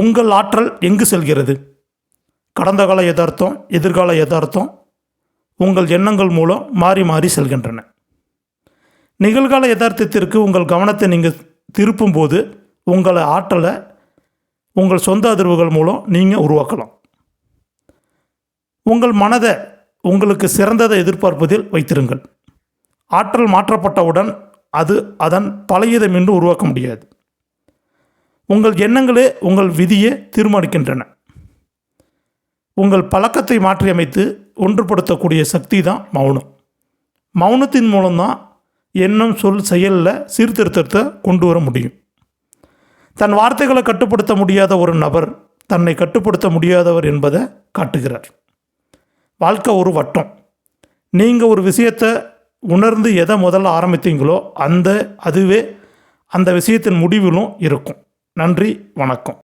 உங்கள் ஆற்றல் எங்கு செல்கிறது? கடந்த கால யதார்த்தம் எதிர்கால யதார்த்தம் உங்கள் எண்ணங்கள் மூலம் மாறி மாறி செல்கின்றன. நிகழ்கால யதார்த்தத்திற்கு உங்கள் கவனத்தை நீங்கள் திருப்பும்போது உங்களை ஆற்றலை உங்கள் சொந்த அதிர்வுகள் மூலம் நீங்கள் உருவாக்கலாம். உங்கள் மனதை உங்களுக்கு சிறந்ததை எதிர்பார்ப்பதில் வைத்திருங்கள். ஆற்றல் மாற்றப்பட்டவுடன் அது அதன் பழையதை மீண்டும் உருவாக்க முடியாது. உங்கள் எண்ணங்களே உங்கள் விதியை தீர்மானிக்கின்றன. உங்கள் பழக்கத்தை மாற்றியமைத்து ஒன்றுபடுத்தக்கூடிய சக்தி தான் மௌனம். மௌனத்தின் மூலம்தான் எண்ணம் சொல் செயலில் சீர்திருத்தத்தை கொண்டு வர முடியும். தன் வார்த்தைகளை கட்டுப்படுத்த முடியாத ஒரு நபர் தன்னை கட்டுப்படுத்த முடியாதவர் என்பதை காட்டுகிறார். வாழ்க்கை ஒரு வட்டம். நீங்கள் ஒரு விஷயத்தை உணர்ந்து எதை முதல்ல ஆரம்பித்தீங்களோ அந்த அதுவே அந்த விஷயத்தின் முடிவிலும் இருக்கும். நன்றி வணக்கம்.